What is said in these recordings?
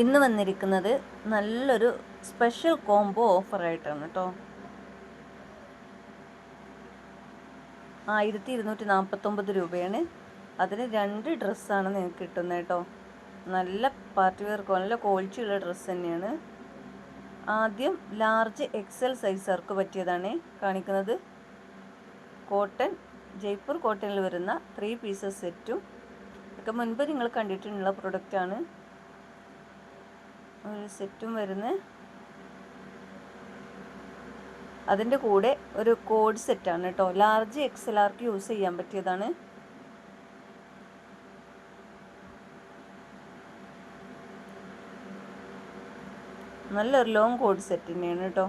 ഇന്ന് വന്നിരിക്കുന്നത് നല്ലൊരു സ്പെഷ്യൽ കോംബോ ഓഫറായിട്ടാണ് കേട്ടോ. ആയിരത്തി ഇരുന്നൂറ്റി നാൽപ്പത്തൊമ്പത് രൂപയാണ്. അതിന് രണ്ട് ഡ്രസ്സാണ് നിങ്ങൾക്ക് കിട്ടുന്നത് കേട്ടോ. നല്ല പാർട്ടി വെയർ നല്ല ക്വാളിറ്റി ഉള്ള ഡ്രസ്സ് തന്നെയാണ്. ആദ്യം ലാർജ് എക്സൽ സൈസുകാർക്ക് പറ്റിയതാണ് കാണിക്കുന്നത്. കോട്ടൺ ജയ്പൂർ കോട്ടണിൽ വരുന്ന ത്രീ പീസസ് സെറ്റും ഒക്കെ മുൻപ് നിങ്ങൾ കണ്ടിട്ടുള്ള പ്രൊഡക്റ്റാണ് ഒരു സെറ്റും വരുന്നത് അതിന്റെ കൂടെ ഒരു കോഡ് സെറ്റാണ് കേട്ടോ. ലാർജ് എക്സ് എൽ ആർക്ക് യൂസ് ചെയ്യാൻ പറ്റിയതാണ്. നല്ലൊരു ലോങ് കോഡ് സെറ്റ് തന്നെയാണ് കേട്ടോ.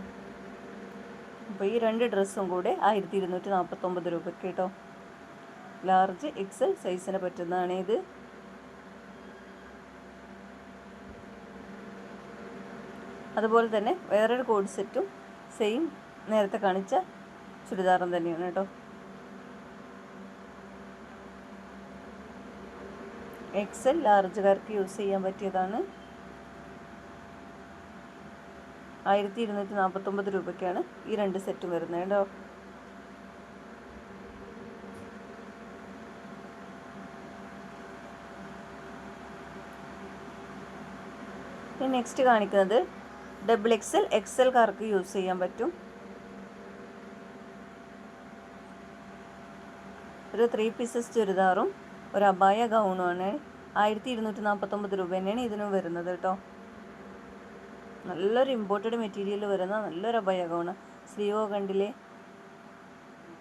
അപ്പോൾ ഈ രണ്ട് ഡ്രസ്സും കൂടെ ആയിരത്തി ഇരുന്നൂറ്റി നാൽപ്പത്തൊമ്പത് രൂപയ്ക്ക് കേട്ടോ. ലാർജ് എക്സൽ സൈസിന് പറ്റുന്നതാണ് ഇത് അതുപോലെ തന്നെ വേറൊരു കോഡ് സെറ്റും സെയിം നേരത്തെ കാണിച്ച ചുരിദാറും തന്നെയാണ് കേട്ടോ. എക്സൽ ലാർജുകാർക്ക് യൂസ് ചെയ്യാൻ പറ്റിയതാണ്. ആയിരത്തി ഇരുന്നൂറ്റി നാൽപ്പത്തൊമ്പത് രൂപയ്ക്കാണ് ഈ രണ്ട് സെറ്റും വരുന്നത് കേട്ടോ. നെക്സ്റ്റ് കാണിക്കുന്നത് ഡബിൾ എക്സൽ എക്സൽ കാർക്ക് യൂസ് ചെയ്യാൻ പറ്റും. ഒരു ത്രീ പീസസ് ചുരിദാറും ഒരു അബായ ഗൗണുമാണ് ആയിരത്തി ഇരുന്നൂറ്റി നാൽപ്പത്തൊമ്പത് രൂപ തന്നെയാണ് ഇതിനും വരുന്നത് കേട്ടോ നല്ലൊരു ഇമ്പോർട്ടഡ് മെറ്റീരിയൽ വരുന്ന നല്ലൊരു അബായ ഗൗണ് സ്ലീവോ കണ്ടില്ലേ?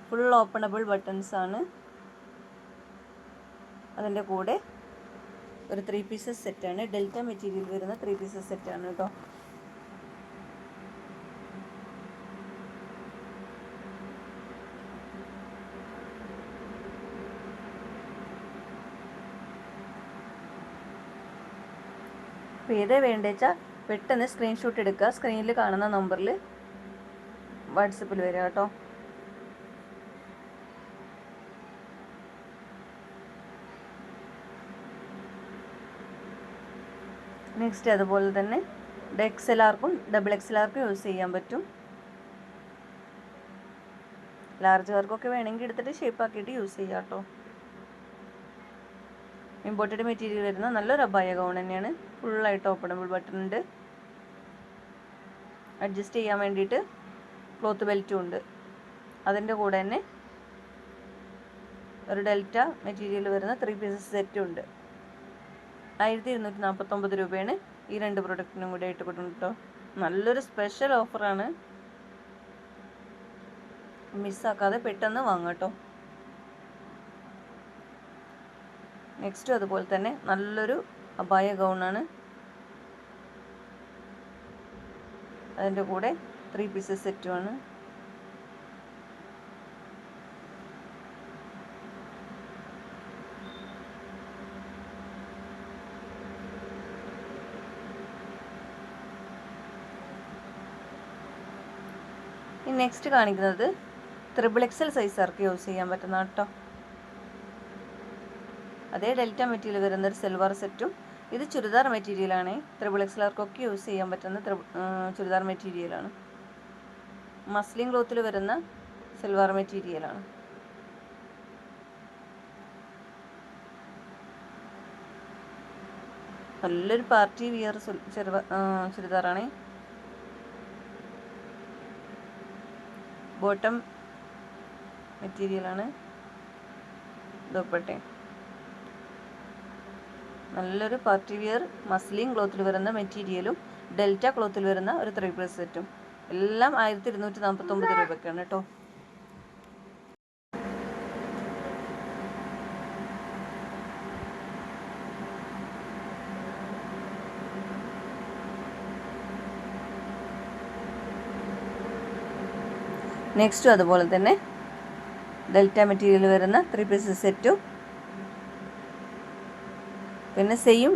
ഫുൾ ഓപ്പണബിൾ ബട്ടൺസ് ആണ്. അതിന്റെ കൂടെ ഒരു ത്രീ പീസസ് സെറ്റാണ് ഡെൽറ്റ മെറ്റീരിയൽ വരുന്ന ത്രീ പീസസ് സെറ്റാണ് കേട്ടോ അപ്പോൾ ഏതാ വേണ്ടേച്ചാൽ പെട്ടെന്ന് സ്ക്രീൻഷോട്ട് എടുക്കുക. സ്ക്രീനിൽ കാണുന്ന നമ്പറിൽ വാട്സപ്പിൽ വരിക കേട്ടോ. നെക്സ്റ്റ് അതുപോലെ തന്നെ എക്സ് എൽ ആർക്കും ഡബിൾ എക്സ് എൽ ആർക്കും യൂസ് ചെയ്യാൻ പറ്റും. ലാർജ് ലാർജുകാർക്കൊക്കെ വേണമെങ്കിൽ എടുത്തിട്ട് ഷേപ്പ് ആക്കിയിട്ട് യൂസ് ചെയ്യാം കേട്ടോ. ഇമ്പോർട്ടഡ് മെറ്റീരിയൽ വരുന്ന നല്ലൊരു അബായ ഗൗൺ തന്നെയാണ്. ഫുള്ളായിട്ട് ഓപ്പണബിൾ ബട്ടൺ ഉണ്ട്. അഡ്ജസ്റ്റ് ചെയ്യാൻ വേണ്ടിയിട്ട് ക്ലോത്ത് ബെൽറ്റും ഉണ്ട്. അതിന്റെ കൂടെ തന്നെ ഒരു ഡെൽറ്റ മെറ്റീരിയൽ വരുന്ന ത്രീ പീസസ് സെറ്റും ഉണ്ട്. ആയിരത്തി ഇരുന്നൂറ്റി നാൽപ്പത്തൊമ്പത് രൂപയാണ് ഈ രണ്ട് പ്രൊഡക്റ്റിനും കൂടി ആയിട്ട് കൊടുക്കും കേട്ടോ നല്ലൊരു സ്പെഷ്യൽ ഓഫറാണ് മിസ്സാക്കാതെ പെട്ടെന്ന് വാങ്ങാം കേട്ടോ നെക്സ്റ്റും അതുപോലെ തന്നെ നല്ലൊരു അബായ ഗൗണാണ് അതിന്റെ കൂടെ ത്രീ പീസസ് സെറ്റുമാണ് നെക്സ്റ്റ് കാണിക്കുന്നത് ത്രിബിൾ എക്സൽ സൈസ് ആർക്ക് യൂസ് ചെയ്യാൻ പറ്റുന്ന കേട്ടോ അതേ ഡെൽറ്റ മെറ്റീരിയൽ വരുന്ന ഒരു സിൽവർ സെറ്റും ഇത് ചുരിദാർ മെറ്റീരിയലാണ് ത്രിബിൾ എക്സലാർക്കൊക്കെ യൂസ് ചെയ്യാൻ പറ്റുന്ന ചുരിദാർ മെറ്റീരിയലാണ് മസ്ലിൻ ക്ലോത്തിൽ വരുന്ന സിൽവർ മെറ്റീരിയലാണ് നല്ലൊരു പാർട്ടി വിയർ ചുരിദാറാണ് ബോട്ടം മെറ്റീരിയലാണ് ദുപ്പട്ടെ നല്ലൊരു പാർട്ടി വിയർ മസ്ലിൻ ക്ലോത്തിൽ വരുന്ന മെറ്റീരിയലും ഡെൽറ്റ ക്ലോത്തിൽ വരുന്ന ഒരു ത്രീ പീസ് സെറ്റും എല്ലാം ആയിരത്തി ഇരുന്നൂറ്റി നാൽപ്പത്തൊമ്പത് രൂപയ്ക്കാണ് കേട്ടോ നെക്സ്റ്റും അതുപോലെ തന്നെ ഡെൽറ്റ മെറ്റീരിയൽ വരുന്ന ത്രീ പീസ് സെറ്റും പിന്നെ സെയിം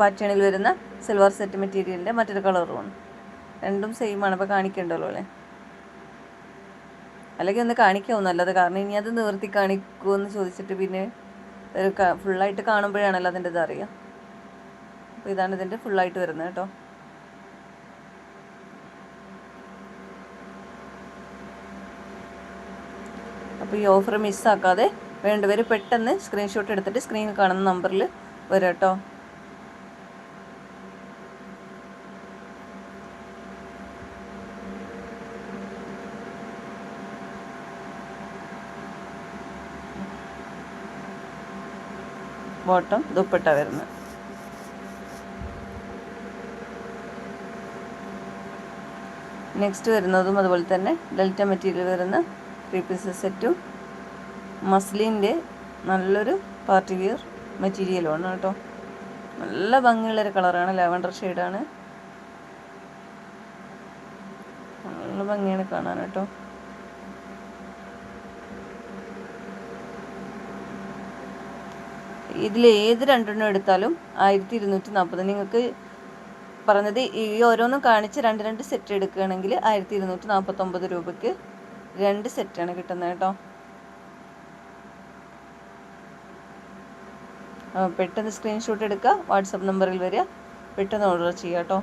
പാറ്റേണിൽ വരുന്ന സിൽവർ സെറ്റ് മെറ്റീരിയലിന്റെ മറ്റൊരു കളറുമാണ് രണ്ടും സെയിം ആണ്. അപ്പോൾ കാണിക്കണ്ടല്ലോ അല്ലേ? അല്ലെങ്കിൽ ഒന്ന് കാണിക്കാവും നല്ലത്. കാരണം ഇനി അത് നിവർത്തി കാണിക്കുമെന്ന് ചോദിച്ചിട്ട് പിന്നെ ഒരു ഫുള്ളായിട്ട് കാണുമ്പോഴാണല്ലോ അതിന്റെ ഇത് അറിയാം. അപ്പോൾ ഇതാണ് ഇതിന്റെ ഫുള്ളായിട്ട് വരുന്നത് കേട്ടോ. അപ്പോൾ ഈ ഓഫർ മിസ്സാക്കാതെ വേണ്ടവർ പെട്ടെന്ന് സ്ക്രീൻഷോട്ട് എടുത്തിട്ട് സ്ക്രീനിൽ കാണുന്ന നമ്പറിൽ വരാം കേട്ടോ. ബോട്ടം ദുപ്പട്ട വരുന്നത്. നെക്സ്റ്റ് വരുന്നതും അതുപോലെ തന്നെ ഡെൽറ്റ മെറ്റീരിയൽ വരുന്ന ത്രീ പീസസ് സെറ്റും മസ്ലിന്റെ നല്ലൊരു പാർട്ടി വിയർ മെറ്റീരിയലുമാണ് കേട്ടോ. നല്ല ഭംഗിയുള്ളൊരു കളറാണ് ലാവൻഡർ ഷെയ്ഡാണ്. നല്ല ഭംഗിയാണ് കാണാൻ കേട്ടോ. ഇതിൽ ഏത് രണ്ടെണ്ണം എടുത്താലും ആയിരത്തി ഇരുന്നൂറ്റി നാൽപ്പത് നിങ്ങൾക്ക് പറഞ്ഞത് ഈ ഓരോന്നും കാണിച്ച് രണ്ട് രണ്ട് സെറ്റ് എടുക്കുകയാണെങ്കിൽ ആയിരത്തി ഇരുന്നൂറ്റി നാൽപ്പത്തൊമ്പത് രൂപയ്ക്ക് രണ്ട് സെറ്റാണ് കിട്ടുന്നത് കേട്ടോ. പെട്ടെന്ന് സ്ക്രീൻഷോട്ട് എടുക്കുക വാട്സപ്പ് നമ്പറിൽ വരിക പെട്ടെന്ന് ഓർഡർ ചെയ്യുക കേട്ടോ